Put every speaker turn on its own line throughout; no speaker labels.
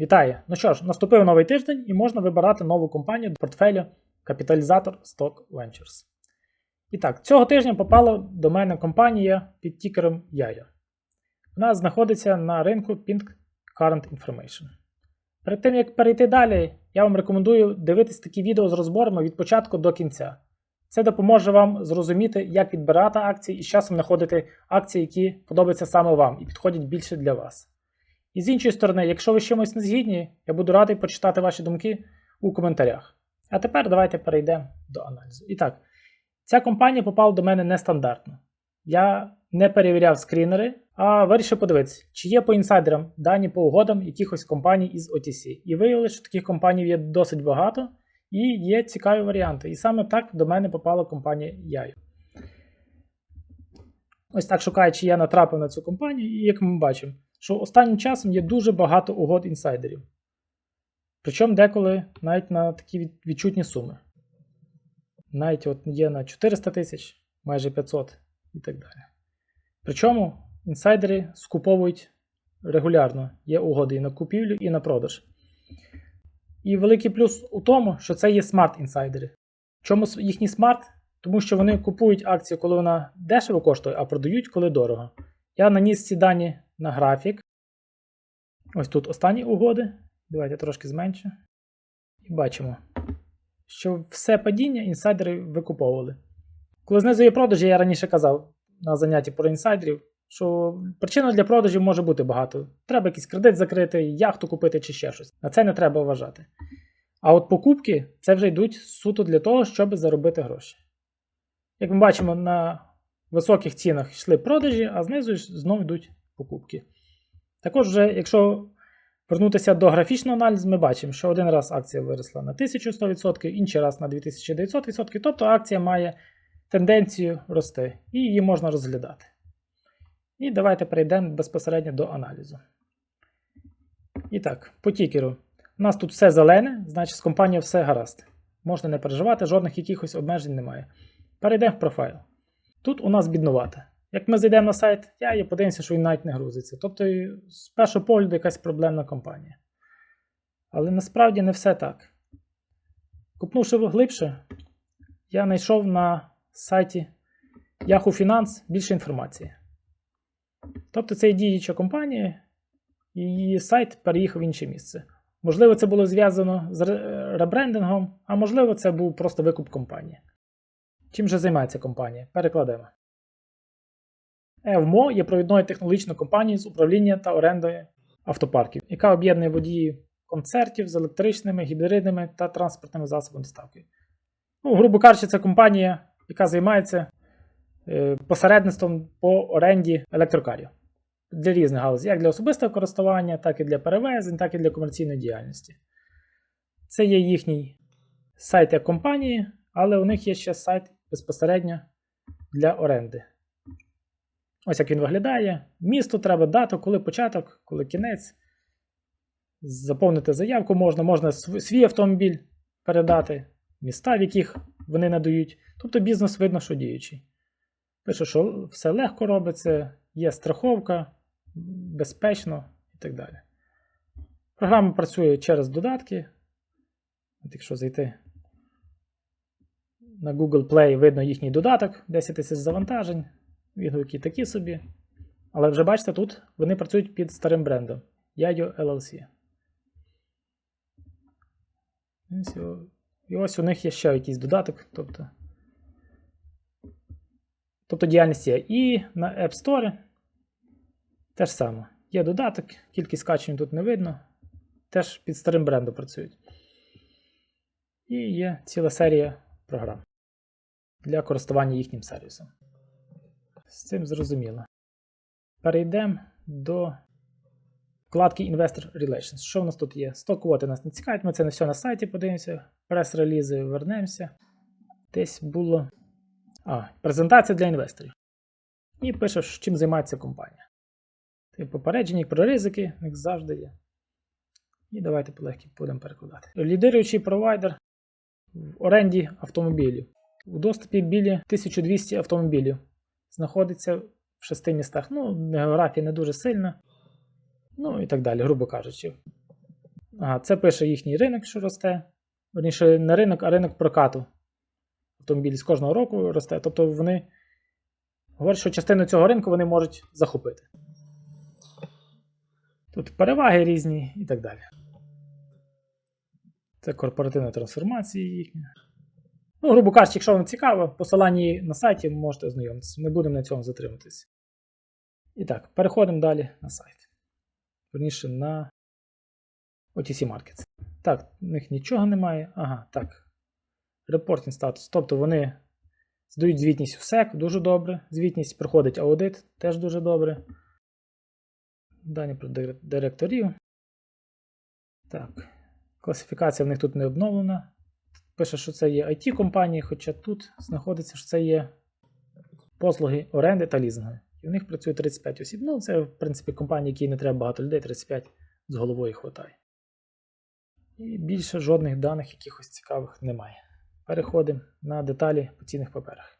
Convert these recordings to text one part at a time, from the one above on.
Вітаю! Ну що ж, наступив новий тиждень і можна вибирати нову компанію до портфелю Капіталізатор Stock Ventures. І так, цього тижня попала до мене компанія під тікером Яя. Вона знаходиться на ринку Pink Current Information. Перед тим як перейти далі, я вам рекомендую дивитись такі відео з розборами від початку до кінця. Це допоможе вам зрозуміти, як підбирати акції і з часом знаходити акції, які подобаються саме вам і підходять більше для вас. І з іншої сторони, якщо ви з чимось не згідні, я буду радий почитати ваші думки у коментарях. А тепер давайте перейдемо до аналізу. І так, ця компанія попала до мене нестандартно. Я не перевіряв скрінери, а вирішив подивитися, чи є по інсайдерам дані по угодам якихось компаній із OTC. І виявилося, що таких компаній є досить багато і є цікаві варіанти. І саме так до мене попала компанія Яю. Ось так шукаючи, я натрапив на цю компанію, і як ми бачимо, що останнім часом є дуже багато угод інсайдерів. Причому деколи навіть на такі відчутні суми. Навіть от є на 400 тисяч, майже 500 і так далі. Причому інсайдери скуповують регулярно. Є угоди і на купівлю, і на продаж. І великий плюс у тому, що це є смарт-інсайдери. Чому їхній смарт? Тому що вони купують акцію, коли вона дешево коштує, а продають, коли дорого. Я наніс ці дані на графік. Ось тут останні угоди. Давайте трошки зменшу. І бачимо, що все падіння інсайдери викуповували. Коли знизу є продажі, я раніше казав на занятті про інсайдерів, що причин для продажів може бути багато. Треба якийсь кредит закрити, яхту купити чи ще щось. На це не треба вважати. А от покупки це вже йдуть суто для того, щоб заробити гроші. Як ми бачимо, на високих цінах йшли продажі, а знизу знову йдуть покупки. Також, вже, якщо вернутися до графічного аналізу, ми бачимо, що один раз акція виросла на 1100%, інший раз на 2900%, тобто акція має тенденцію рости і її можна розглядати. І давайте перейдемо безпосередньо до аналізу. І так, по тікеру. У нас тут все зелене, значить з компанією все гаразд. Можна не переживати, жодних якихось обмежень немає. Перейдемо в профайл. Тут у нас біднувато. Як ми зайдемо на сайт, я і подивимося, що він навіть не грузиться. Тобто, з першого погляду якась проблемна компанія. Але насправді не все так. Купнувши глибше, я знайшов на сайті Yahoo Finance більше інформації. Тобто це є діюча компанія, і її сайт переїхав в інше місце. Можливо, це було зв'язано з ребрендингом, а можливо, це був просто викуп компанії. Чим же займається компанія? Перекладемо. ЕВМО є провідною технологічною компанією з управління та орендою автопарків, яка об'єднує водіїв концертів з електричними, гібридними та транспортними засобами доставки. Ну, грубо кажучи, це компанія, яка займається е, посередництвом по оренді електрокарів для різних галузей, як для особистого користування, так і для перевезень, так і для комерційної діяльності. Це є їхній сайт як компанії, але у них є ще сайт безпосередньо для оренди. Ось як він виглядає. Місто треба дату, коли початок, коли кінець. Заповнити заявку можна, можна свій автомобіль передати, міста, в яких вони надають. Тобто бізнес видно, що діючий. Пише, що все легко робиться, є страховка, безпечно і так далі. Програма працює через додатки. От якщо зайти на Google Play, видно їхній додаток, 10 тисяч завантажень, відгуки такі собі. Але вже бачите, тут вони працюють під старим брендом Yayo LLC. І ось у них є ще якийсь додаток. Тобто, тобто діяльність є. І на App Store те ж саме. Є додаток, кількість скачувань тут не видно. Теж під старим брендом працюють. І є ціла серія програм для користування їхнім сервісом. З цим зрозуміло. Перейдемо до вкладки Investor Relations. Що в нас тут є? Сток-квоти нас не цікавить, ми це не все на сайті подивимося. Прес-релізи вернемося. Десь було. А, презентація для інвесторів. І пишеш, чим займається компанія. Ти попередження про ризики, як завжди є. І давайте полегкі будемо перекладати. Лідируючий провайдер в оренді автомобілів. У доступі біля 1200 автомобілів. Знаходиться в шести містах. Ну, географія не дуже сильна. Ну і так далі, грубо кажучи. Ага, це пише їхній ринок, що росте. Верніше, не ринок, а ринок прокату. Автомобілів з кожного року росте. Тобто вони говорять, що частину цього ринку вони можуть захопити. Тут переваги різні і так далі. Це корпоративна трансформація їхня. Ну, грубо кажучи, якщо вам цікаво, посилання на сайті можете ознайомитися. Не будемо на цьому затриматися. І так, переходимо далі на сайт. Верніше на OTC Markets. Так, в них нічого немає. Ага, так. Reporting статус. Тобто вони здають звітність в SEC, дуже добре. Звітність проходить аудит, теж дуже добре. Дані про дир- директорів. Так. Класифікація в них тут не обновлена. Пише, що це є IT-компанії, хоча тут знаходиться, що це є послуги оренди та лізинги. І в них працює 35 осіб. Ну, це, в принципі, компанії, які не треба багато людей, 35 з головою хватає. І більше жодних даних якихось цікавих немає. Переходимо на деталі по цінних паперах.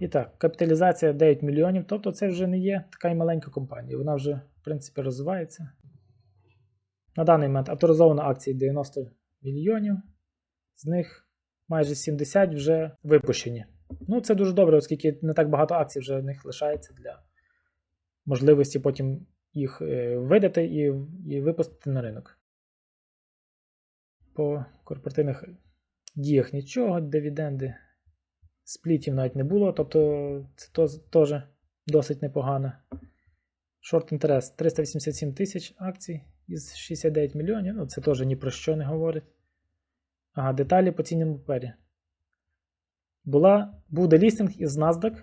І так, капіталізація 9 мільйонів, тобто це вже не є така й маленька компанія. Вона вже, в принципі, розвивається. На даний момент авторизовано акції 90 мільйонів, з них майже 70 вже випущені. Ну, це дуже добре, оскільки не так багато акцій вже в них лишається для можливості потім їх е, видати і, і випустити на ринок. По корпоративних діях нічого, дивіденди. Сплітів навіть не було, тобто це теж досить непогано. Шорт інтерес 387 тисяч акцій із 69 мільйонів. Ну, це теж ні про що не говорить. Ага, деталі по цінному папері. Була, був делістинг із NASDAQ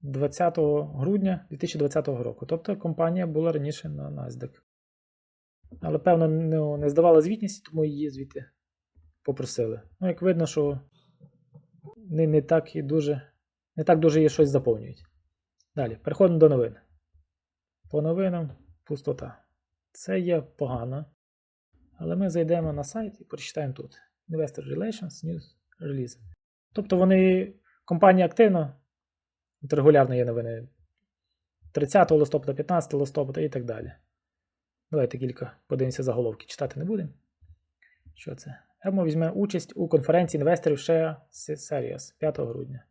20 грудня 2020 року. Тобто компанія була раніше на NASDAQ. Але, певно, ну, не здавала звітність, тому її звідти попросили. Ну, як видно, що не, не так і дуже не так дуже є щось заповнюють. Далі, переходимо до новин. По новинам пустота. Це є погано. Але ми зайдемо на сайт і прочитаємо тут. Investor Relations News Release. Тобто вони, компанія активно, от регулярно є новини 30 листопада, 15 листопада і так далі. Давайте кілька подивимося заголовки. Читати не будемо. Що це? Емо візьме участь у конференції інвесторів Share Series 5 грудня.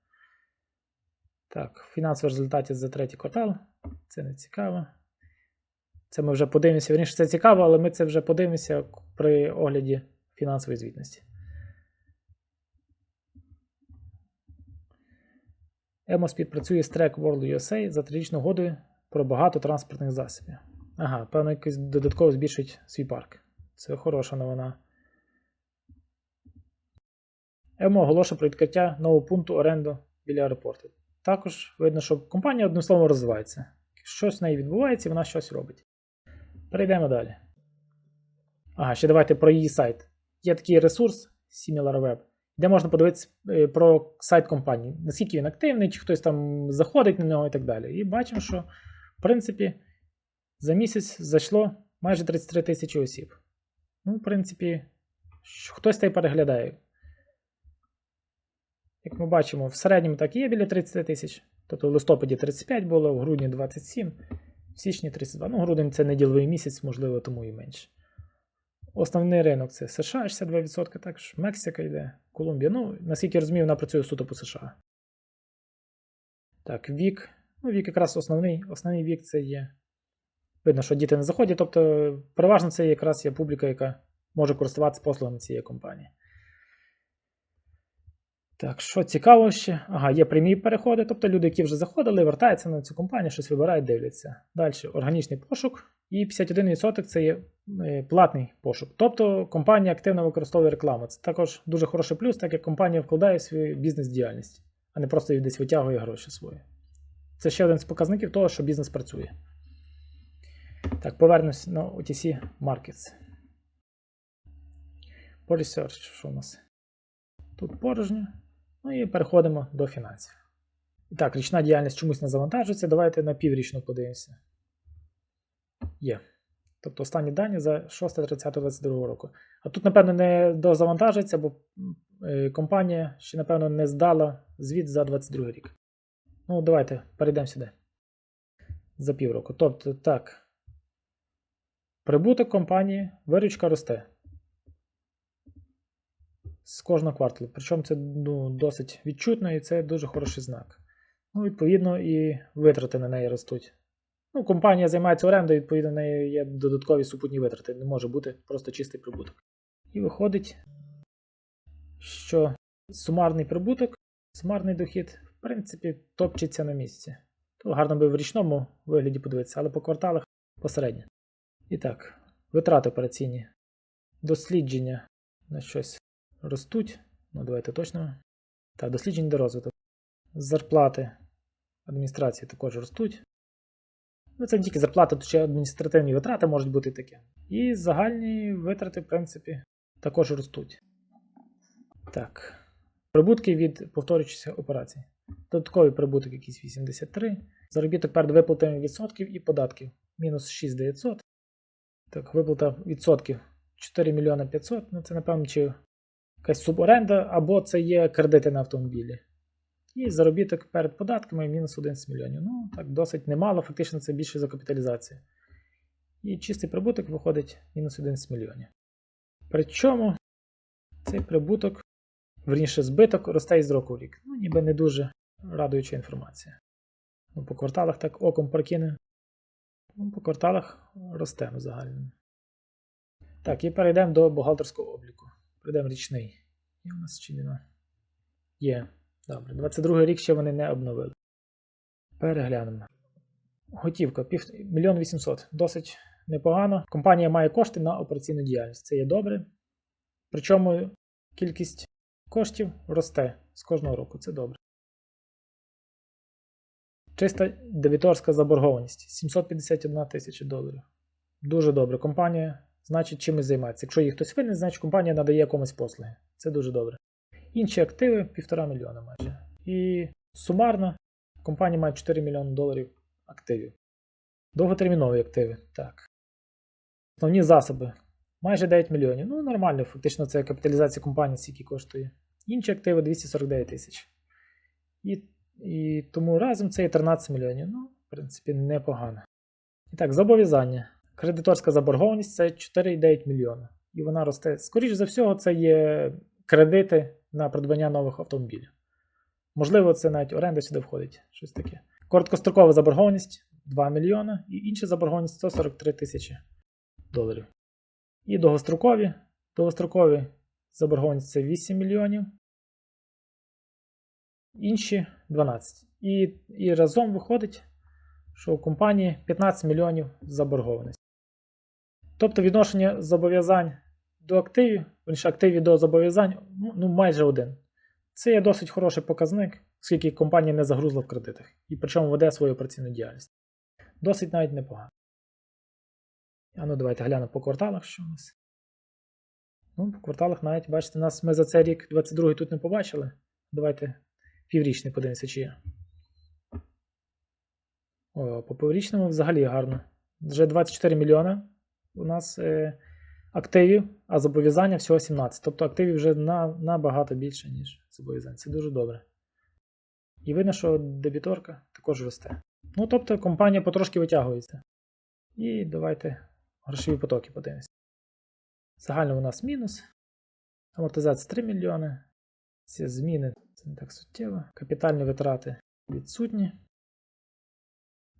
Так, фінансові результати за третій квартал. Це не цікаво. Це ми вже подивимося. Вірніше, це цікаво, але ми це вже подивимося при огляді фінансової звітності. Емо співпрацює з Track World USA за трирічною угодою про багато транспортних засобів. Ага, певно, якось додатково збільшують свій парк. Це хороша новина. ЕМО оголошує про відкриття нового пункту оренду біля аеропорту. Також видно, що компанія одним словом розвивається. Щось в неї відбувається, і вона щось робить. Перейдемо далі. Ага, ще давайте про її сайт. Є такий ресурс SimilarWeb, де можна подивитися е, про сайт компанії, наскільки він активний, чи хтось там заходить на нього і так далі. І бачимо, що в принципі за місяць зайшло майже 33 тисячі осіб. Ну, в принципі, хтось та й переглядає. Як ми бачимо, в середньому так і є біля 30 тисяч. Тобто в листопаді 35 було, в грудні 27, в січні 32. Ну, грудень це неділовий місяць, можливо, тому і менше. Основний ринок це США 62%, також Мексика йде, Колумбія. Ну, наскільки я розумію, вона працює суто по США. Так, вік. Ну, вік якраз основний. Основний вік це є. Видно, що діти не заходять. Тобто, переважно це якраз є публіка, яка може користуватися послугами цієї компанії. Так, що цікаво ще? Ага, є прямі переходи, тобто люди, які вже заходили, вертаються на цю компанію, щось вибирають, дивляться. Далі органічний пошук, і 51% це є е, платний пошук. Тобто компанія активно використовує рекламу. Це також дуже хороший плюс, так як компанія вкладає в свою бізнес-діяльність, а не просто десь витягує гроші свої. Це ще один з показників того, що бізнес працює. Так, повернемось на OTC Markets. По research, що у нас? Тут порожньо. Ну і переходимо до фінансів. Так, річна діяльність чомусь не завантажується. Давайте на піврічну подивимося. Є. Тобто останні дані за 6.30.22 року. А тут, напевно, не дозавантажиться, бо е, компанія ще, напевно, не здала звіт за 22 рік. Ну, давайте перейдемо сюди. За півроку. Тобто, так. Прибуток компанії, виручка росте. З кожного кварталу. Причому це ну, досить відчутно і це дуже хороший знак. Ну, відповідно, і витрати на неї ростуть. Ну, компанія займається орендою, відповідно, на неї є додаткові супутні витрати. Не може бути просто чистий прибуток. І виходить, що сумарний прибуток, сумарний дохід, в принципі, топчеться на місці. То гарно би в річному вигляді подивитися, але по кварталах посередньо. І так, витрати операційні, дослідження на щось ростуть. Ну, давайте точно. Так, дослідження до розвитку. Зарплати адміністрації також ростуть. Ну, це не тільки зарплата, то ще адміністративні витрати можуть бути таке. І загальні витрати, в принципі, також ростуть. Так. Прибутки від повторюючихся операцій. Додатковий прибуток якийсь 83. Заробіток перед виплатами відсотків і податків. Мінус 6900. Так, виплата відсотків 4 мільйона 500. Ну, це, напевно, чи якась суборенда, або це є кредити на автомобілі. І заробіток перед податками мінус 11 мільйонів. Ну, так, досить немало, фактично це більше за капіталізацію. І чистий прибуток виходить мінус 11 мільйонів. Причому цей прибуток, верніше, збиток росте із року в рік. Ну, ніби не дуже радуюча інформація. Ну, по кварталах так оком прокине. Ну, по кварталах росте в загальному. Так, і перейдемо до бухгалтерського обліку. Перейдемо річний. Є у нас чи нема? Є. Добре, 22 рік ще вони не обновили. Переглянемо. Готівка пів... мільйон 800. Досить непогано. Компанія має кошти на операційну діяльність. Це є добре. Причому кількість коштів росте з кожного року. Це добре. Чиста дебіторська заборгованість 751 тисяча доларів. Дуже добре. Компанія, значить, чимось займається. Якщо їй хтось винен, значить компанія надає комусь послуги. Це дуже добре. Інші активи 1,5 мільйона майже. І сумарно компанія має 4 мільйони доларів активів. Довготермінові активи. Так. Основні засоби майже 9 мільйонів. Ну, нормально, фактично, це капіталізація компанії, скільки коштує. Інші активи 249 тисяч. І, і тому разом це є 13 мільйонів. Ну, в принципі, непогано. І так, зобов'язання. Кредиторська заборгованість це 4,9 мільйона. І вона росте. Скоріше за всього, це є кредити на придбання нових автомобілів. Можливо, це навіть оренда сюди входить. Щось таке. Короткострокова заборгованість 2 мільйона і інша заборгованість 143 тисячі доларів. І довгострокові. Довгострокові заборгованість це 8 мільйонів. Інші 12. І, і разом виходить, що у компанії 15 мільйонів заборгованості. Тобто відношення зобов'язань до активів, верніше активів до зобов'язань ну, майже один. Це є досить хороший показник, оскільки компанія не загрузла в кредитах і причому веде свою операційну діяльність. Досить навіть непогано. А ну давайте глянемо по кварталах, що у нас. Ну, по кварталах навіть, бачите, нас ми за цей рік 22-й тут не побачили. Давайте піврічний подивимося, чи є. О, по піврічному взагалі гарно. Вже 24 мільйона у нас е, активів, а зобов'язання всього 17. Тобто активів вже на, набагато більше, ніж зобов'язань. Це дуже добре. І видно, що дебіторка також росте. Ну, тобто, компанія потрошки витягується. І давайте грошові потоки подивимося. Загально у нас мінус. Амортизація 3 мільйони. Ці зміни це не так суттєво. Капітальні витрати відсутні.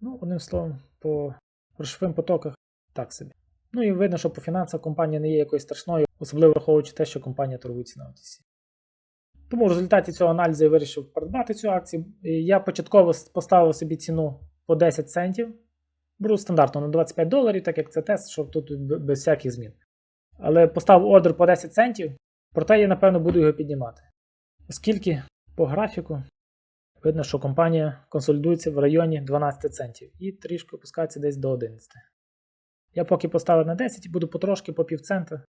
Ну, одним словом, по грошовим потоках так собі. Ну і видно, що по фінансах компанія не є якоюсь страшною, особливо враховуючи те, що компанія торгується на OTC. Тому в результаті цього аналізу я вирішив придбати цю акцію. Я початково поставив собі ціну по 10 центів. Беру стандартно на 25 доларів, так як це тест, що тут без всяких змін. Але поставив ордер по 10 центів, проте я, напевно, буду його піднімати. Оскільки по графіку видно, що компанія консолідується в районі 12 центів і трішки опускається десь до 11. Я поки поставив на 10 і буду потрошки по півцента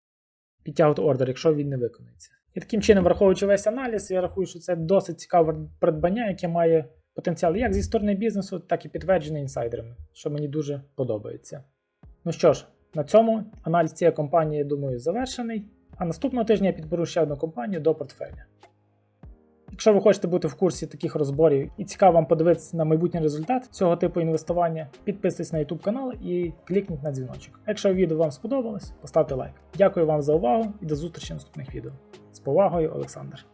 підтягувати ордер, якщо він не виконується. І таким чином, враховуючи весь аналіз, я рахую, що це досить цікаве придбання, яке має потенціал як зі сторони бізнесу, так і підтверджений інсайдерами, що мені дуже подобається. Ну що ж, на цьому аналіз цієї компанії, я думаю, завершений. А наступного тижня я підберу ще одну компанію до портфеля. Якщо ви хочете бути в курсі таких розборів і цікаво вам подивитися на майбутній результат цього типу інвестування, підписуйтесь на YouTube канал і клікніть на дзвіночок. Якщо відео вам сподобалось, поставте лайк. Дякую вам за увагу і до зустрічі в наступних відео. З повагою, Олександр.